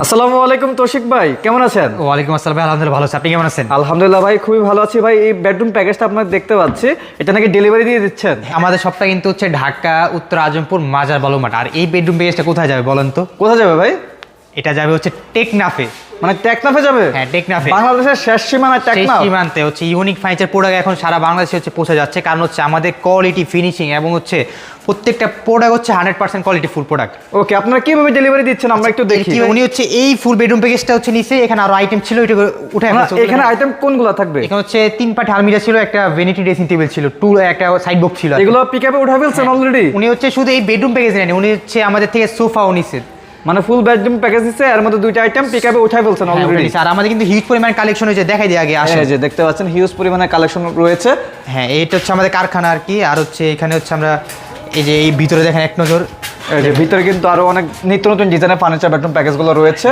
আসসালামু আলাইকুম তোশিক ভাই কেমন আছেন? ওয়ালাইকুম আসসালাম ভাই আলহামদুলিল্লাহ ভালো আছি। আপনি কেমন আছেন? আলহামদুলিল্লাহ ভাই খুবই ভালো আছি। ভাই এই বেডরুম প্যাকেজটা আপনার দেখতে পাচ্ছি। এটা নাকি ডেলিভারি দিয়ে দিচ্ছেন? আমাদের সবটা কিন্তু হচ্ছে ঢাকা উত্তর আজমপুর মাজার বালুমাট আর এই বেডরুম প্যাকেজটা কোথায় যাবে বলেন তো? কোথায় যাবে ভাই? এটা যাবে হচ্ছে টেকনাফে। মানে টেকনাফে যাবে? হ্যাঁ টেকনাফে। বাংলাদেশের শেষ সীমানা সেই টেকনাফ? সীমান্তে হচ্ছে ইউনিক ফার্নিচার প্রোডাক্ট এখন সারা বাংলাদেশে হচ্ছে পৌঁছে যাচ্ছে। কারণ হচ্ছে আমাদের কোয়ালিটি ফিনিশিং এবং হচ্ছে প্রত্যেকটা প্রোডাক্ট হচ্ছে hundred percent quality full product okay আপনারা কীভাবে ডেলিভারি দিচ্ছেন? আমরা একটু দেখি। উনি হচ্ছে এই ফুল বেডরুম প্যাকেজটা হচ্ছে নিচে এখানে আরও আইটেম ছিল এটা উঠে এখানে আইটেম কোনগুলো থাকবে? এখানে হচ্ছে তিন পাটি আলমিরা ছিল একটা ভেনিটি ড্রেসিং টেবিল ছিল টু একটা সাইড বক্স ছিল। এগুলো পিক আপে উঠা ফেলছেন অলরেডি উনি হচ্ছে শুধু এই বেডরুম প্যাকেজ নেন উনি হচ্ছে আমাদের থেকে সোফাও নিছে। মানে ফুল বেডরুম প্যাকেজ দিচ্ছে এর মধ্যে দুইটা আইটেম পিক আপে উঠাই ফেলছেন হ্যাঁ, অলরেডি। আর আমাদের কিন্তু হিউজ পরিমাণ কালেকশন হয়েছে দেখাই দিয়ে আগে আসে যে দেখতে পাচ্ছেন হিউজ পরিমাণে কালেকশন রয়েছে। হ্যাঁ এইটা হচ্ছে আমাদের কারখানা আর কি আর হচ্ছে এখানে হচ্ছে আমরা এই যে এই ভিতরে দেখেন এক নজর। এই যে ভিতরে কিন্তু আরও অনেক নিত্য নতুন ডিজাইনের ফার্নিচার বেডরুম প্যাকেজগুলো রয়েছে।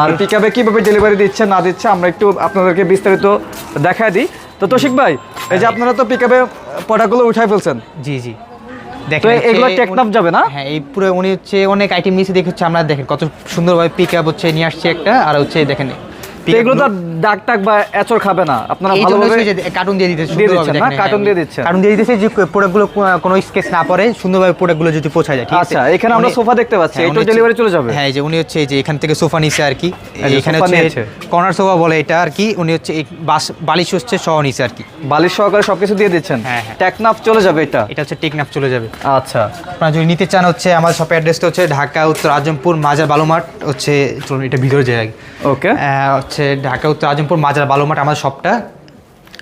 আর পিক আপে কীভাবে ডেলিভারি দিচ্ছে না দিচ্ছে আমরা একটু আপনাদেরকে বিস্তারিত দেখা দিই। তো তৌশিক ভাই এই যে আপনারা তো পিক আপে প্রোডাক্টগুলো উঠাই ফেলছেন। জি জি। তো এগুলো উনি- টেকনাফ যাবে না? হ্যাঁ এই পুরো উনি হচ্ছে অনেক আইটেম নিয়েছে দেখে হচ্ছে আমরা দেখেন কত সুন্দরভাবে পিক আপ হচ্ছে নিয়ে আসছে একটা আর হচ্ছে দেখেন এগুলো তো আর টাক বা এচর খাবে না। আপনারা ভালোভাবে কার্টুন দিয়ে দিতেছে দিয়ে দিচ্ছেন না? কার্টুন দিয়ে দিচ্ছেন। কার্টুন দিয়ে দিতেছে যে প্রোডাক্টগুলো কোনো স্কেচ না পড়ে সুন্দরভাবে প্রোডাক্টগুলো যদি পৌঁছায় যায় ঠিক আছে? আচ্ছা, এখানে আমরা সোফা দেখতে পাচ্ছি, এটাও উনি হচ্ছে- delivery চলে যাবে? হ্যাঁ যে উনি হচ্ছে যে এখান থেকে সোফা নিছে আর কি। এখানে হচ্ছে কর্নার সোফা বলে এটা আর কি উনি হচ্ছে বাস- বালিশ হচ্ছে সহ নিছে আর কি। বালিশ সহকারে সবকিছু দিয়ে দিচ্ছেন? হ্যাঁ, হ্যাঁ। টেকনাফ চলে যাবে এটা? এটা হচ্ছে টেকনাফ চলে যাবে। আচ্ছা। আপনারা যদি নিতে চান হচ্ছে আমার শপের অ্যাড্রেসটা হচ্ছে ঢাকা উত্তর আজমপুর মাজার বালুমাঠ হচ্ছে চলুন এটা ভিতরে আগে। ওকে আহ, হচ্ছে ঢাকা, উত্তর আজমপুর, মাজার বালুমাঠ আমার শপটা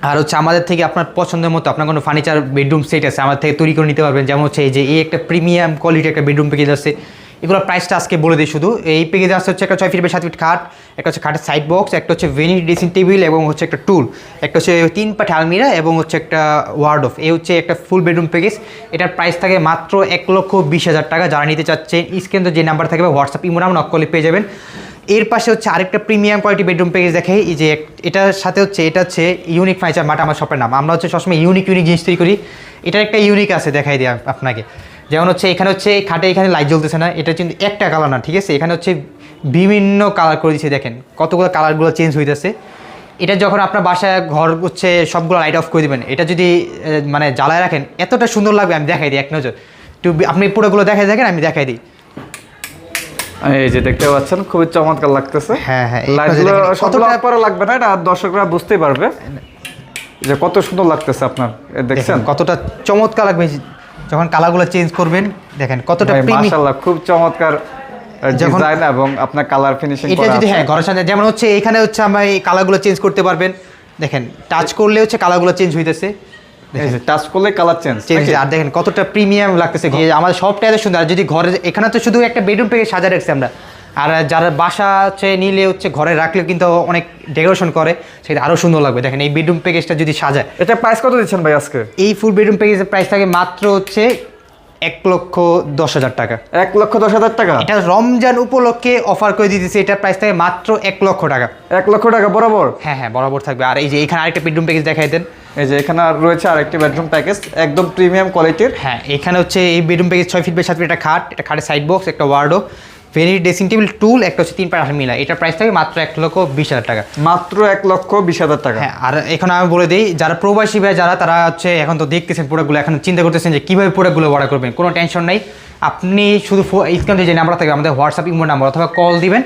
আর হচ্ছে আমাদের থেকে আপনার পছন্দের মতো আপনার কোনো ফার্নিচার বেডরুম সেট আছে, আমাদের থেকে তৈরি করে নিতে পারবেন। যেমন হচ্ছে এই যে, এই একটা প্রিমিয়াম কোয়ালিটি একটা বেডরুম প্যাকেজ আছে। এগুলো প্রাইসটা আজকে বলে দিই শুধু। এই প্যাকেজে আসছে হচ্ছে একটা ছয় ফিট বাই সাত ফিট খাট, একটা হচ্ছে খাটের সাইড বক্স একটা হচ্ছে ভেনি ড্রেসিং টেবিল এবং হচ্ছে একটা টুল একটা হচ্ছে তিন পাঠে আলমিরা এবং হচ্ছে একটা ওয়ার্ড অফ এই হচ্ছে একটা ফুল বেডরুম প্যাকেজ এটার প্রাইস থাকে মাত্র এক লক্ষ বিশ হাজার টাকা। যারা নিতে চাচ্ছেন স্ক্রিন তো যে নাম্বার থাকবে হোয়াটসঅ্যাপ ইমোরাম নক করলে পেয়ে যাবেন। এর পাশে হচ্ছে আরেকটা প্রিমিয়াম কোয়ালিটি বেডরুম প্যাকেজ দেখে, এই যে এটার সাথে হচ্ছে, এটা হচ্ছে ইউনিক ফার্নিচার মাটা আমার শপের নাম। আমরা হচ্ছে সবসময় ইউনিক ইউনিক জিনিস তৈরি করি। এটার একটা ইউনিক আছে, দেখাই দিই আপনাকে। যেমন হচ্ছে, এখানে হচ্ছে খাটে এখানে লাইট জ্বলতেছে না, এটা কিন্তু একটা কালার না, ঠিক আছে? এখানে হচ্ছে বিভিন্ন কালার করে দিচ্ছে দেখেন। কতগুলো কালারগুলো চেঞ্জ হইতেছে। এটা যখন আপনার বাসায় ঘর হচ্ছে সবগুলো লাইট অফ করে দিবেন, এটা যদি মানে জ্বালায় রাখেন, এতটা সুন্দর লাগবে, আমি দেখাই দিই, এক নজর। একটু আপনি পুরোগুলো দেখাই, দেখেন, আমি দেখাই দিই। এই যে দেখতে পাচ্ছেন খুবই চমৎকার লাগতেছে। হ্যাঁ, হ্যাঁ, লাইটগুলো সবগুলো কতটা- লাগবে না এটা দর্শকরা বুঝতেই পারবে। যে কত সুন্দর লাগতেছে আপনার দেখছেন? কতটা চমৎকার লাগবে যখন কালারগুলো চেঞ্জ করবেন দেখেন কতটা মাশাআল্লাহ খুব চমৎকার ডিজাইন এবং আপনার কালার ফিনিশিং এটা যদি হ্যাঁ ঘরের যেমন হচ্ছে এখানে হচ্ছে আমরা এই কালারগুলো চেঞ্জ করতে পারবেন। দেখেন টাচ করলে হচ্ছে কালারগুলো চেঞ্জ হইতেছে। টাচ করলে কালার চেঞ্জ চেঞ্জ আর দেখেন কতটা প্রিমিয়াম লাগতেছে। আমাদের সবটা এত সুন্দর। আর যদি ঘরে এখানে তো শুধু একটা বেডরুম পেয়ে সাজা রাখছি আমরা। আর যারা বাসা হচ্ছে নিলে হচ্ছে ঘরে রাখলে কিন্তু অনেক ডেকোরেশন করে সেটা আরও সুন্দর লাগবে। দেখেন এই বেডরুম প্যাকেজটা যদি সাজায়। এটা প্রাইস কত দিচ্ছেন ভাই আজকে? এই ফুল বেডরুম প্যাকেজের প্রাইস থাকে মাত্র হচ্ছে এক লক্ষ দশ হাজার টাকা। এক লক্ষ দশ হাজার টাকা? এটা রমজান উপলক্ষে অফার করে দিতেছে এটা প্রাইস থাকে মাত্র এক লক্ষ টাকা। এক লক্ষ টাকা বরাবর? হ্যাঁ হ্যাঁ বরাবর থাকবে। আর এই যে এখানে আরেকটা বেডরুম প্যাকেজ দেখাই দেন। এই যে এখানে আর রয়েছে আরেকটি বেডরুম প্যাকেজ একদম প্রিমিয়াম কোয়ালিটির হ্যাঁ এখানে হচ্ছে এই বেডরুম প্যাকেজ ছয় ফিট বাই সাত ফিট একটা খাট একটা খাটের সাইড বক্স একটা ওয়ার্ডো ভেনি ড্রেসিং টেবিল টুল একটা হচ্ছে তিন পাড়া মিলা এটার প্রাইস থাকে মাত্র এক লক্ষ বিশ হাজার টাকা। মাত্র এক লক্ষ বিশ হাজার টাকা। হ্যাঁ আর এখন আমি বলে দিই যারা প্রবাসী ভাই যারা তারা হচ্ছে এখন তো দেখতেছেন প্রোডাক্টগুলো এখন চিন্তা করতেছেন যে কীভাবে প্রোডাক্টগুলো অর্ডার করবেন কোনো টেনশন নাই। আপনি শুধু স্ক্রিনে যে নাম্বার থাকবে আমাদের হোয়াটসঅ্যাপ ইমো নাম্বার অথবা কল দিবেন।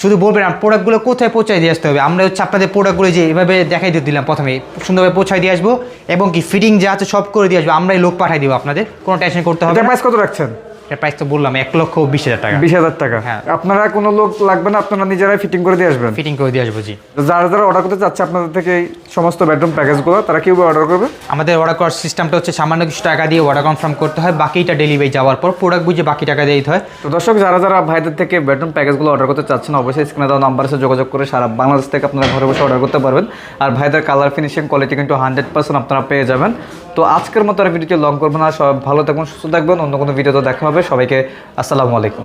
শুধু বলবেন প্রোডাক্টগুলো কোথায় পৌঁছায় দিয়ে আসতে হবে? আমরা হচ্ছে আপনাদের প্রোডাক্টগুলো যে এভাবে দেখাই দিয়ে দিলাম প্রথমে সুন্দরভাবে পৌঁছায় দিয়ে আসব এবং কি ফিটিং যা আছে সব করে দিয়ে আসব আমরাই লোক পাঠাই দিব আপনাদের কোনো টেনশন করতে হবে প্রাইস কত রাখছেন? এটার প্রাইস তো বললাম এক লক্ষ বিশ হাজার টাকা। বিশ হাজার টাকা। হ্যাঁ। আপনারা কোনো লোক লাগবে না আপনারা নিজেরাই ফিটিং করে দিয়ে আসবেন। ফিটিং করে দিয়ে আসব জি। যারা যারা অর্ডার করতে চাচ্ছে আপনাদের থেকে এই সমস্ত বেডরুম প্যাকেজগুলো তারা কীভাবে অর্ডার করবে? আমাদের অর্ডার করার সিস্টেমটা হচ্ছে সামান্য কিছু টাকা দিয়ে অর্ডার কনফার্ম করতে হয় বাকিটা ডেলিভারি যাওয়ার পর প্রোডাক্ট বুঝে বাকি টাকা দিয়ে দিতে হয়। তো দর্শক যারা যারা ভাইদের থেকে বেডরুম প্যাকেজগুলো অর্ডার করতে চাচ্ছেন অবশ্যই স্ক্রিনে দেওয়া নাম্বারে যোগাযোগ করে সারা বাংলাদেশ থেকে আপনারা ঘরে বসে অর্ডার করতে পারবেন। আর ভাইদের কালার ফিনিশিং কোয়ালিটি কিন্তু হান্ড্রেড পার্সেন্ট আপনারা পেয়ে যাবেন। তো আজকের মতো আর ভিডিওটি লং করব না সবাই ভালো থাকবেন সুস্থ থাকবেন অন্য কোনো ভিডিওতে দেখা হবে। সবাইকে আসসালামু আলাইকুম।